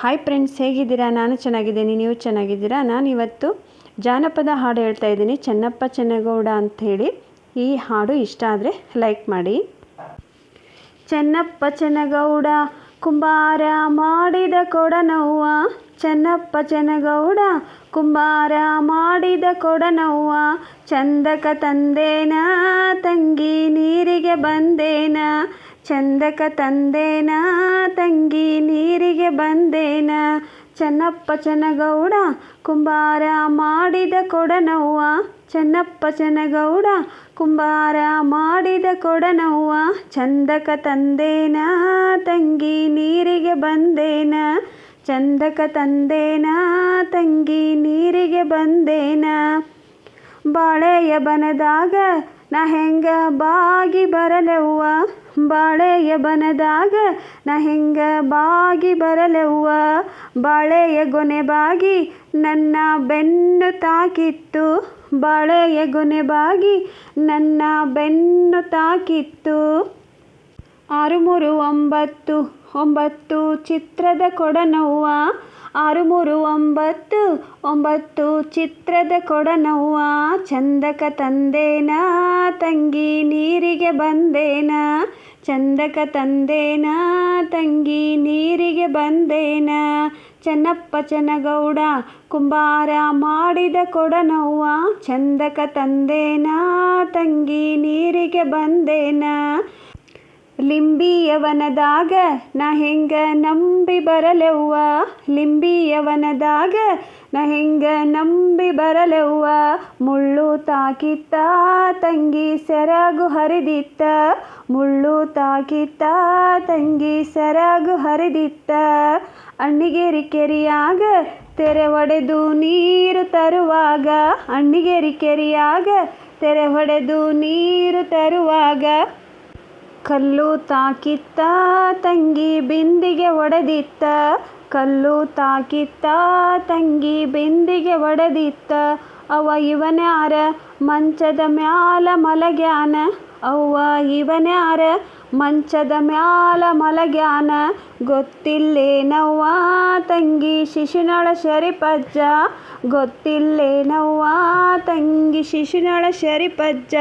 Hi friends ಹೇಗಿದ್ದೀರಾ? ನಾನು ಚೆನ್ನಾಗಿದ್ದೀನಿ, ನೀವು ಚೆನ್ನಾಗಿದ್ದೀರಾ? ನಾನು ಇವತ್ತು ಜಾನಪದ ಹಾಡು ಹೇಳ್ತಾ ಇದ್ದೀನಿ, ಚೆನ್ನಪ್ಪ ಚೆನ್ನಗೌಡ ಅಂಥೇಳಿ ಈ ಹಾಡು ಇಷ್ಟ ಆದರೆ ಲೈಕ್ ಮಾಡಿ. ಚೆನ್ನಪ್ಪ ಚೆನ್ನಗೌಡ, ಕುಂಬಾರ ಮಾಡಿದ ಕೊಡನವ್ವ. ಚೆನ್ನಪ್ಪ ಚೆನ್ನಗೌಡ, ಕುಂಬಾರ ಮಾಡಿದ ಕೊಡನವ್ವ. ಚಂದಕ ತಂದೇನ, ತಂಗಿ ನೀರಿಗೆ ಬಂದೇನ. ಚಂದಕ ತಂದೇನ, ತಂಗಿ ನೀರಿಗೆ ಬಂದೇನ, ಚೆನ್ನಪ್ಪ ಚನಗೌಡ ಕುಂಬಾರ ಮಾಡಿದ ಕೊಡನವ್ವ, ಚೆನ್ನಪ್ಪ ಚನಗೌಡ ಕುಂಬಾರ ಮಾಡಿದ ಕೊಡನವ್ವ, ಚಂದಕ ತಂದೇನ, ತಂಗಿ ನೀರಿಗೆ ಬಂದೇನ, ಚಂದಕ ತಂದೇನ, ತಂಗಿ ನೀರಿಗೆ ಬಂದೇನ, ಬಾಳೆಯ ಬನದಾಗ ನಾ ಹೆಂಗ ಬಾಗಿ ಬರಲೆವ್ವ? ಬಾಳೆಯ ಬನದಾಗ ನಾ ಹೆಂಗ ಬಾಗಿ ಬರಲೆವ್ವ? ಬಾಳೆಯ ಗೊನೆ ಬಾಗಿ ನನ್ನ ಬೆನ್ನು ತಾಕಿತ್ತು. ಬಾಳೆಯ ಗೊನೆ ಬಾಗಿ ನನ್ನ ಬೆನ್ನು ತಾಕಿತ್ತು. ಆರು ಮೂರು ಒಂಬತ್ತು ಒಂಬತ್ತು ಚಿತ್ರದ ಕೊಡನವ್ವ. ಆರು ಮೂರು ಒಂಬತ್ತು ಒಂಬತ್ತು ಚಿತ್ರದ ಕೊಡನವ್ವ. ಚಂದಕ ತಂದೇನ, ತಂಗಿ ನೀರಿಗೆ ಬಂದೇನ. ಚಂದಕ ತಂದೇನ, ತಂಗಿ ನೀರಿಗೆ ಬಂದೇನ. ಚೆನ್ನಪ್ಪ ಚನಗೌಡ ಕುಂಬಾರ ಮಾಡಿದ ಕೊಡನವ್ವ. ಚಂದಕ ತಂದೇನ, ತಂಗಿ ನೀರಿಗೆ ಬಂದೇನ. ಲಿಂಬಿಯವನದಾಗ ನಾ ಹೆಂಗ ನಂಬಿ ಬರಲೆವ್ವ? ಲಿಂಬಿಯವನದಾಗ ನಾ ಹೆಂಗ ನಂಬಿ ಬರಲೆವ್ವ? ಮುಳ್ಳು ತಾಕಿತ್ತ ತಂಗಿ ಸೆರಗು ಹರಿದಿತ್ತ. ಮುಳ್ಳು ತಾಕಿತ್ತ ತಂಗಿ ಸೆರಗು ಹರಿದಿತ್ತ. ಅಣ್ಣಿಗೇರಿ ಕೆರಿಯಾಗ ತೆರೆ ಒಡೆದು ನೀರು ತರುವಾಗ, ಅಣ್ಣಿಗೇರಿ ಕೆರಿಯಾಗ ತೆರೆ ಹೊಡೆದು ನೀರು ತರುವಾಗ ಕಲ್ಲು ತಾಕಿತ್ತ, ತಂಗಿ ಬಿಂದಿಗೆ ಒಡೆದಿತ್ತ. ಕಲ್ಲು ತಾಕಿತ್ತ, ತಂಗಿ ಬಿಂದಿಗೆ ಒಡೆದಿತ್ತ. ಅವ ಇವನ್ಯಾರ ಮಂಚದ ಮ್ಯಾಲ ಮಲಗ್ಯಾನ. ಅವ್ವ ಇವನ್ಯಾರ ಮಂಚದ ಮ್ಯಾಲ ಮಲಗ್ಯಾನ. ಗೊತ್ತಿಲ್ಲೇನವ್ವ, ತಂಗಿ ಶಿಶುನಳ ಶರಿಪಜ್ಜ. ಗೊತ್ತಿಲ್ಲೇನವ್ವ, ತಂಗಿ ಶಿಶುನಳ ಶರಿಪಜ್ಜ.